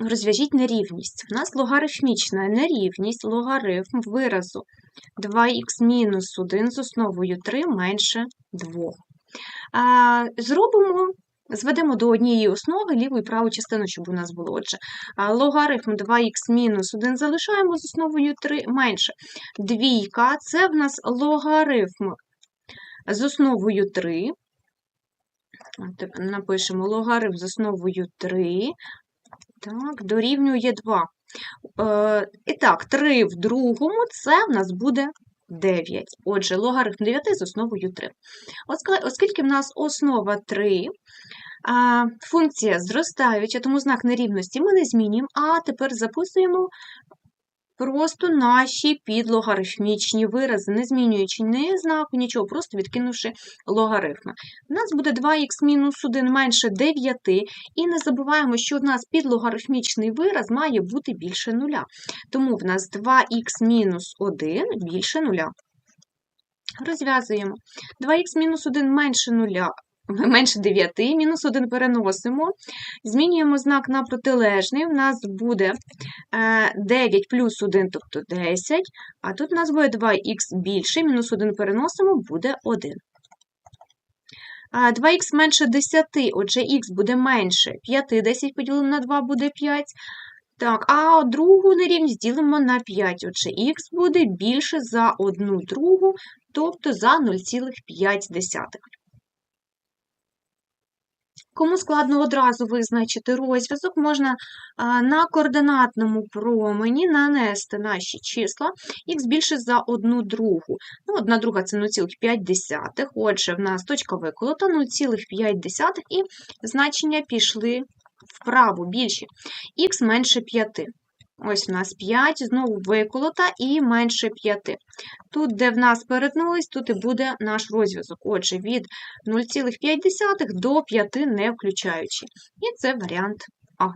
розв'яжіть нерівність. У нас логарифмічна нерівність, логарифм виразу 2х мінус 1 з основою 3 менше 2. Зробимо, зведемо до однієї основи ліву і праву частину, щоб у нас було. Отже, логарифм 2х мінус 1 залишаємо з основою 3 менше. Двійка – це в нас логарифм з основою 3. Напишемо логарифм з основою 3. Так, дорівнює 2. Е, і так, 3 в другому це в нас буде 9. Отже, логарифм 9 з основою 3. Оскільки в нас основа 3, а, функція зростаюча, тому знак нерівності ми не змінюємо, а тепер записуємо просто наші підлогарифмічні вирази, не змінюючи ні знаку, нічого, просто відкинувши логарифми. У нас буде 2х мінус 1 менше 9, і не забуваємо, що у нас підлогарифмічний вираз має бути більше нуля. Тому в нас 2х мінус 1 більше нуля. Розв'язуємо. 2х мінус 1 менше нуля, менше 9, мінус 1 переносимо. Змінюємо знак на протилежний. У нас буде е, 9 плюс 1, тобто 10. А тут у нас буде 2х більше, мінус 1 переносимо, буде 1. 2х менше 10, отже, х буде менше 5, 10 поділимо на 2 буде 5. Так, а другу нерівність ділимо на 5. Отже, х буде більше за 1 другу, тобто за 0,5. Кому складно одразу визначити розв'язок, можна на координатному промені нанести наші числа х більше за одну другу. Ну, Одна друга це 0,5. Отже, в нас точка виколота 0,5 і значення пішли вправо більші. х менше 5. Ось у нас 5, знову виколота і менше 5. Тут, де в нас перетнулись, тут і буде наш розв'язок. Отже, від 0,5 до 5 не включаючи. І це варіант А.